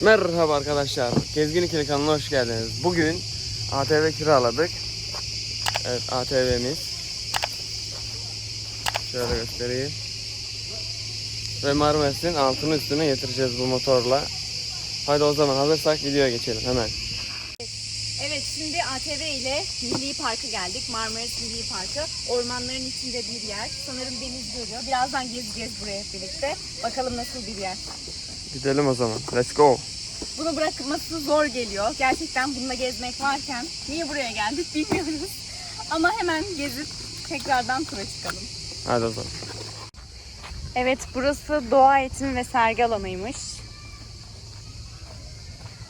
Merhaba arkadaşlar. Gezgin İkili kanalına hoş geldiniz. Bugün ATV kiraladık. Evet ATV'miz. Şöyle göstereyim. Ve Marmaris'in altını üstüne getireceğiz bu motorla. Hadi o zaman hazırsak videoya geçelim hemen. Evet şimdi ATV ile Milli Park'a geldik. Marmaris Milli Parkı. Ormanların içinde bir yer. Sanırım deniz görüyor. Birazdan gezeceğiz buraya birlikte. Bakalım nasıl bir yer. Gidelim o zaman. Let's go. Bunu bırakması zor geliyor. Gerçekten bununla gezmek varken niye buraya geldik bilmiyoruz. Ama hemen gezip tekrardan tura çıkalım. Hadi o zaman. Evet burası doğa eğitimi ve sergi alanıymış.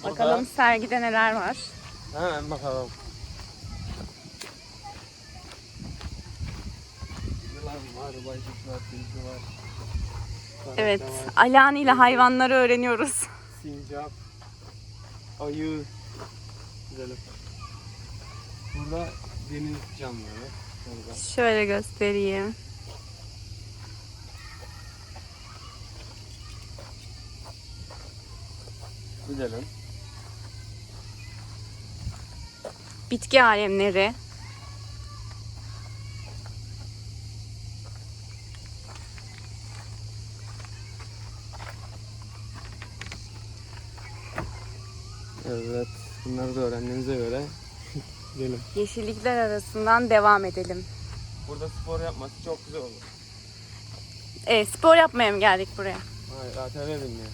Bakalım sergide neler var. Hemen bakalım. Yılan var, baykuş var, tilki Evet Alan ile hayvanları öğreniyoruz. Sincap, ayı. Gidelim. Burada deniz canlıları. Burada. Şöyle göstereyim. Gidelim. Bitki alemleri. Evet. Bunları da öğrendiğinize göre gidelim. Yeşillikler arasından devam edelim. Burada spor yapması çok güzel olur. Evet spor yapmaya mı geldik buraya? Hayır, ATV binmiyor.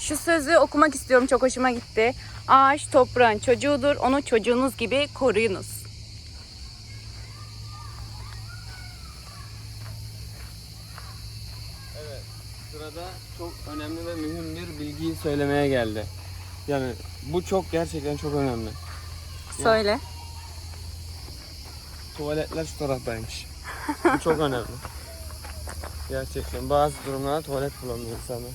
Şu sözü okumak istiyorum çok hoşuma gitti. Ağaç toprağın çocuğudur. Onu çocuğunuz gibi koruyunuz. Evet. Sırada çok önemli ve mühim bir bilgiyi söylemeye geldi. Yani bu çok gerçekten çok önemli. Söyle. Tuvaletler şu taraftaymış. Bu çok önemli. Gerçekten bazı durumlarda tuvalet bulamıyor insanlar.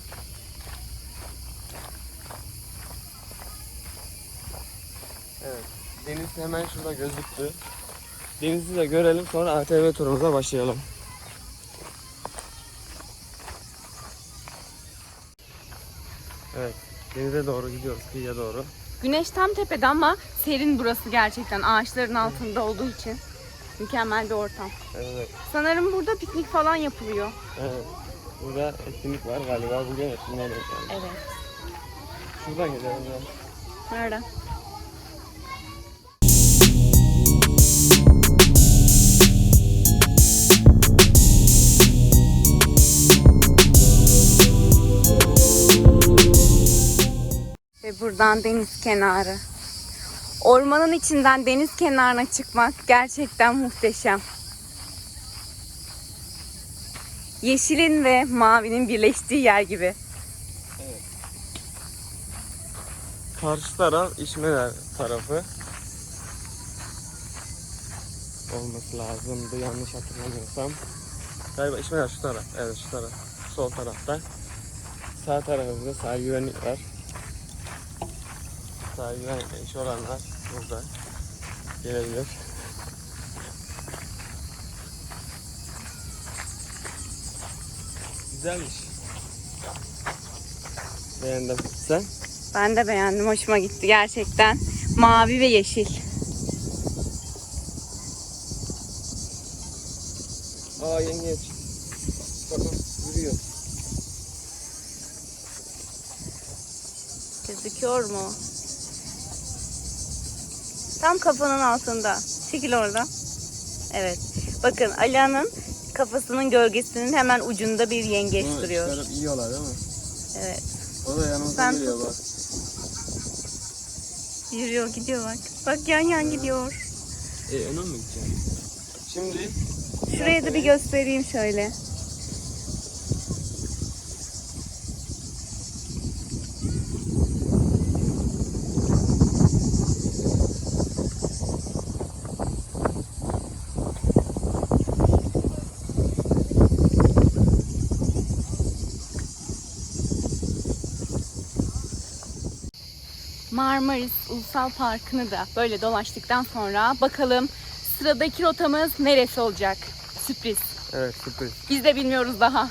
Evet. Deniz hemen şurada gözüktü. Denizi de görelim sonra ATV turumuza başlayalım. Evet. Denize doğru gidiyoruz kıyıya doğru. Güneş tam tepede ama serin burası gerçekten ağaçların altında olduğu için. Mükemmel bir ortam. Evet. Sanırım burada piknik falan yapılıyor. Evet. Burada etkinlik var galiba. Bugün denk geldik. Evet. Şuradan gidelim ya. Buradan deniz kenarı. Ormanın içinden deniz kenarına çıkmak gerçekten muhteşem. Yeşilin ve mavinin birleştiği yer gibi. Karşı taraf İşmeler tarafı. Olması lazımdı yanlış hatırlamıyorsam. Galiba İşmeler şu taraf. Evet şu taraf. Sol tarafta. Sağ tarafımızda sağ güvenlik var. Güvenlikle iş olanlar burada. Gelebilir. Güzelmiş. Beğendim. Sen? Ben de beğendim. Hoşuma gitti gerçekten. Mavi ve yeşil. Aa yengeç. Bakın yürüyor. Gözüküyor mu? Tam kafanın altında. Çekil orada. Evet. Bakın Alia'nın kafasının gölgesinin hemen ucunda bir yengeç Bunu duruyor. çıkarıp yiyorlar değil mi? Evet. O da yanımıza Sen geliyor bak. Yürüyor gidiyor bak. Bak yan yan gidiyor. E ona mı gideceğim? Şimdi Şuraya da bir göstereyim şöyle. Marmaris Ulusal Parkı'nı da böyle dolaştıktan sonra bakalım sıradaki rotamız neresi olacak? Sürpriz. evet sürpriz. Biz de bilmiyoruz daha.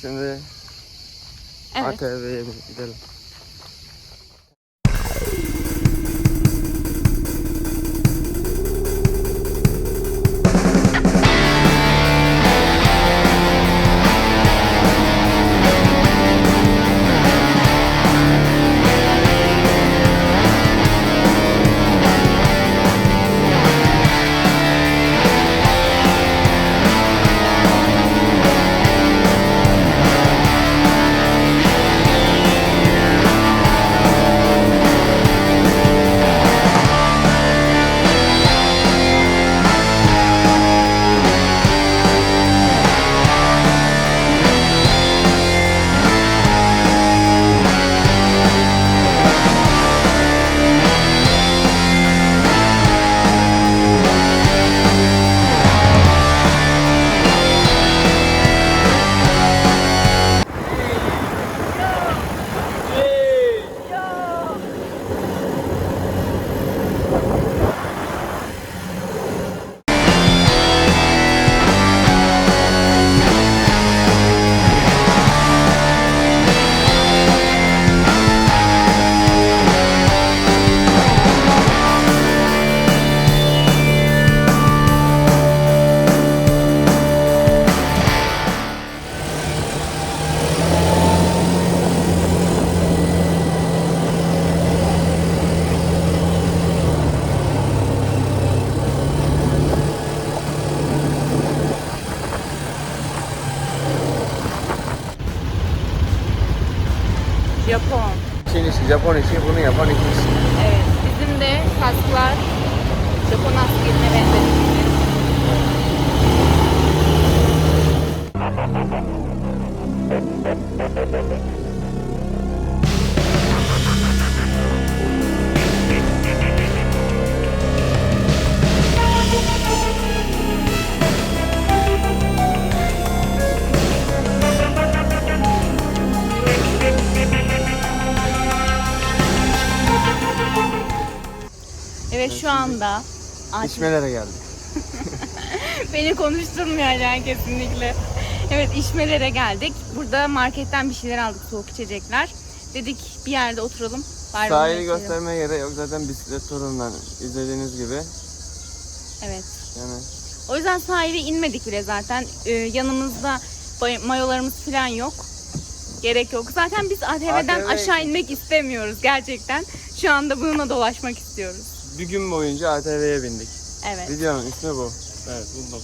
Şimdi Evet. ATV'ye gidelim. Japon işi, bunu yapan iki kişi. Evet. Bizim de kasklar Japon askerine benzediği Evet şu anda İçmelere geldik. Beni konuşturmuyor yani kesinlikle. Evet işmelere geldik. Burada marketten bir şeyler aldık soğuk içecekler. Dedik bir yerde oturalım. Sahili yaşayalım. göstermeye gerek yok zaten bisiklet turundan izlediğiniz gibi. Evet. Yani O yüzden sahile inmedik bile zaten. Ee, yanımızda bay- mayolarımız falan yok. Gerek yok. Zaten biz ATV'den ATV aşağı inmek istemiyoruz gerçekten. Şu anda bununla dolaşmak istiyoruz. Bir gün boyunca ATV'ye bindik. Evet. Videonun ismi bu. Evet buldum.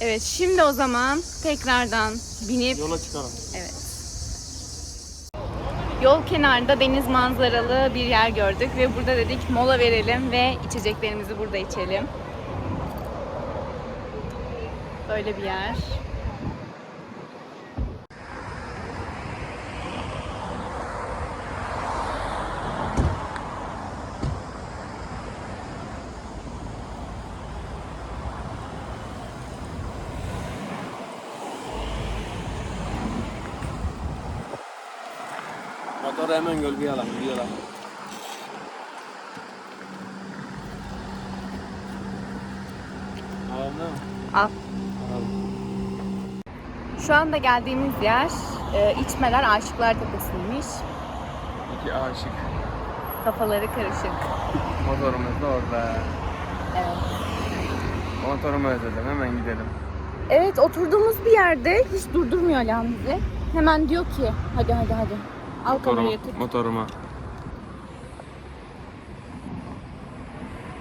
Evet şimdi o zaman tekrardan binip Yola çıkalım. Evet. Yol kenarında deniz manzaralı bir yer gördük ve burada dedik mola verelim ve içeceklerimizi burada içelim. Böyle bir yer. Motoru hemen gölgeye alalım. Gidiyorlar. Al. Şu anda geldiğimiz yer e, İçmeler Aşıklar Tepesi'ymiş. İki aşık. Kafaları karışık. Motorumuz da orada. Evet. Motorumu özledim. Hemen gidelim. Evet oturduğumuz bir yerde hiç durdurmuyor Alan bizi. Hemen diyor ki hadi hadi hadi. Al Motoruma. kamerayı tut. Motoruma.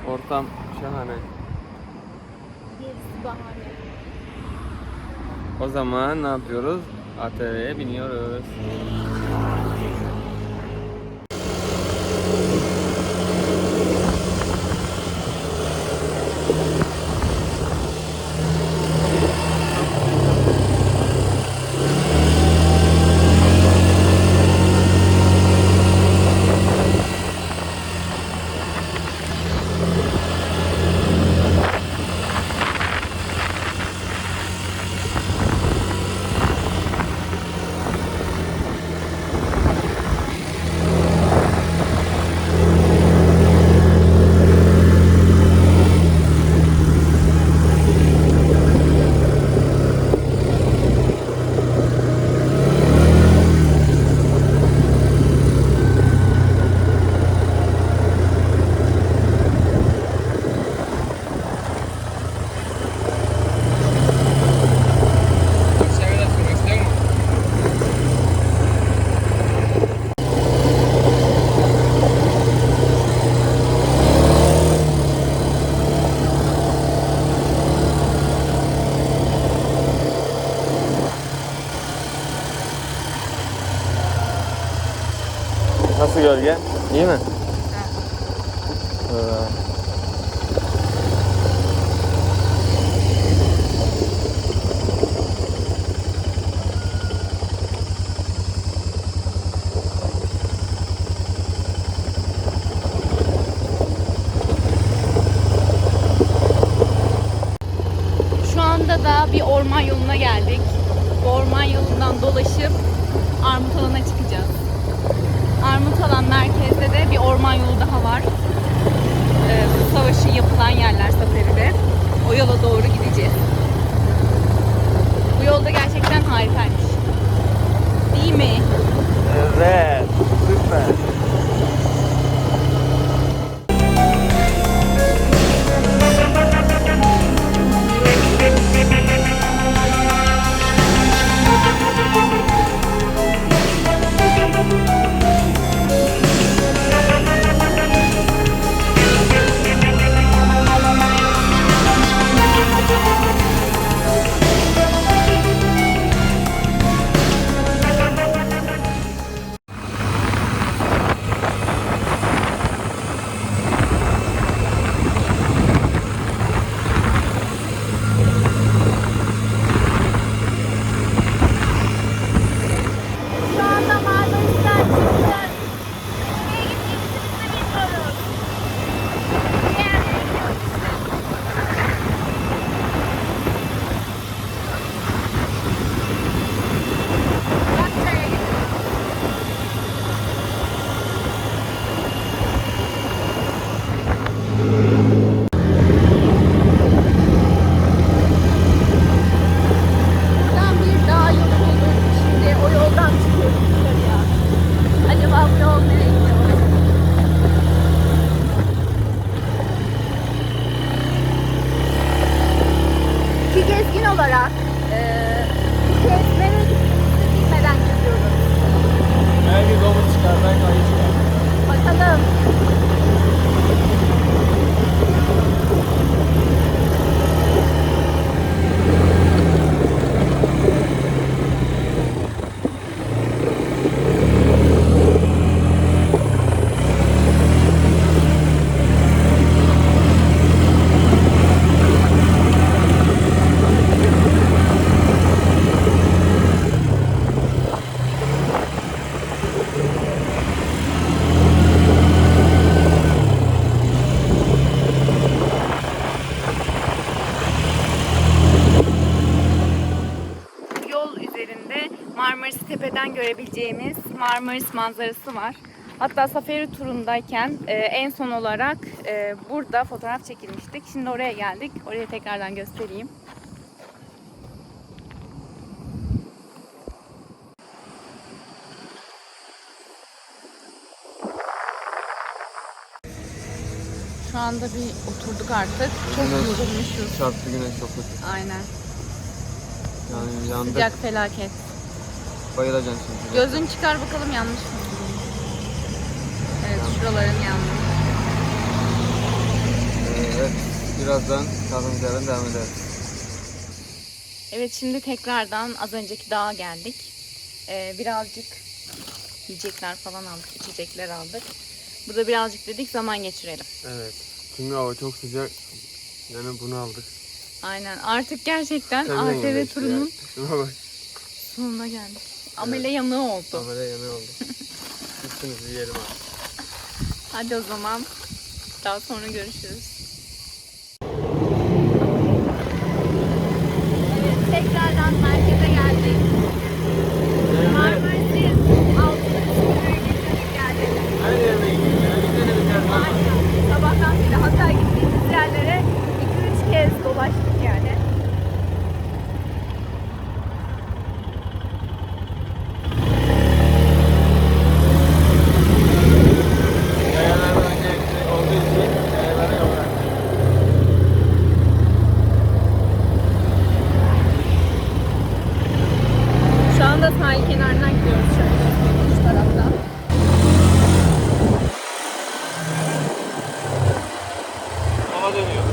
Ortam şahane. Bahane. O zaman ne yapıyoruz? ATV'ye biniyoruz. Gölge? İyi mi? Ee, Şu anda da bir orman yoluna geldik. Bu orman yolundan dolaşıp Armutalan'a çıkacağız. Armutalan merkezde de bir orman yolu daha var. Ee, bu savaşı yapılan yerler Saferi'de. O yola doğru gideceğiz. Bu yolda gerçekten harikaymış. Değil mi? Evet. Süper. Marmaris manzarası var. Hatta safari turundayken e, en son olarak e, burada fotoğraf çekilmiştik. Şimdi oraya geldik. Oraya tekrardan göstereyim. Şu anda bir oturduk artık. Çok Güneş yorulmuşuz. Çarptı güneş çok kötü. Aynen. Yani yandık. Sıcak felaket. Bayılacaksın şimdi. Gözün çıkar bakalım yanlış mı? Evet şuraların yanmış. Evet. Birazdan kaldığımız yerden devam ederiz. Evet şimdi tekrardan az önceki dağa geldik. Ee, birazcık yiyecekler falan aldık, içecekler aldık. Burada birazcık dedik zaman geçirelim. Evet. Çünkü hava çok sıcak. Yani bunu aldık. Aynen artık gerçekten ATV turunun. Şuna bak. sonuna geldik. Amele yanığı oldu. Kamera yanı oldu. Üstünüzü yiyelim abi. Hadi o zaman daha sonra görüşürüz. Evet tekrardan merkeze geldik. Marmaris'i altın üstüne getirdik geldik. Her yerine gidiyor. Yani bir tane bir tane. Aynen. Sabahtan beri hatta gittiğimiz yerlere 2-3 kez dolaştık yani. Yayalar önce olduğu için yayalara yol verdik. Şu anda sahil kenarından gidiyoruz şöyle şu taraftan. Hava dönüyor.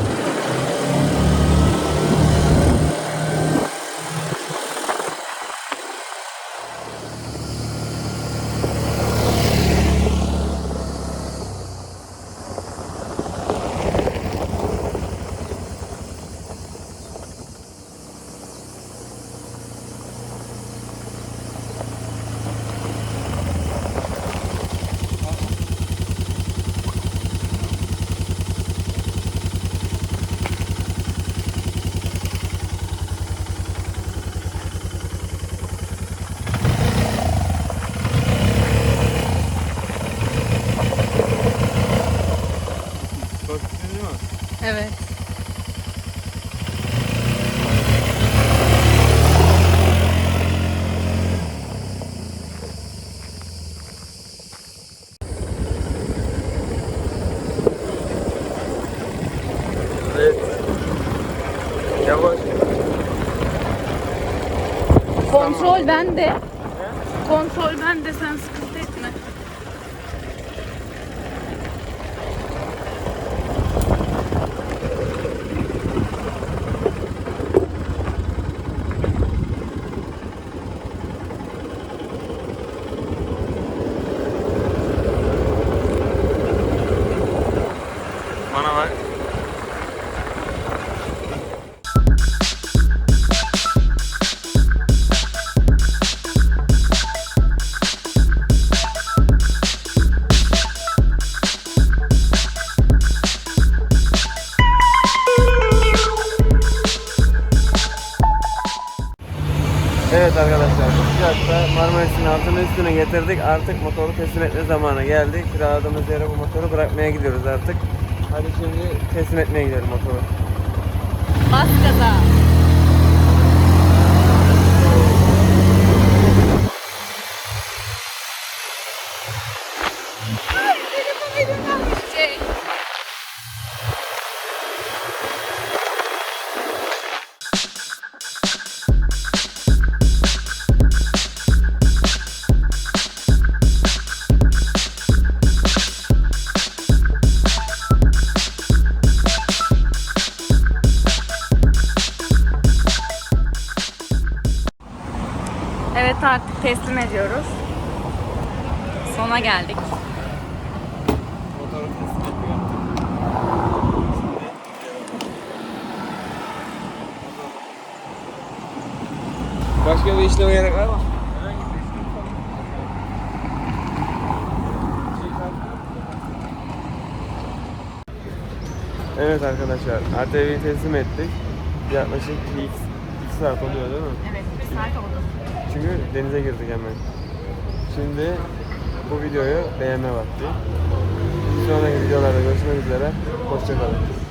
Evet. Evet. Yavaş. Kontrol bende. Kontrol bende sen üstüne getirdik. Artık motoru teslim etme zamanı geldi. Kiraladığımız yere bu motoru bırakmaya gidiyoruz artık. Hadi şimdi teslim etmeye gidelim motoru. Bas gaza. Evet artık teslim ediyoruz. Sona geldik. Başka bir işleme gerek var mı? Evet arkadaşlar, ATV'yi teslim ettik. Yaklaşık 2, 2 saat oluyor değil mi? Evet, bir saat oldu. Çünkü denize girdik hemen. Şimdi bu videoyu beğenme vakti. Sonraki videolarda görüşmek üzere. Hoşçakalın.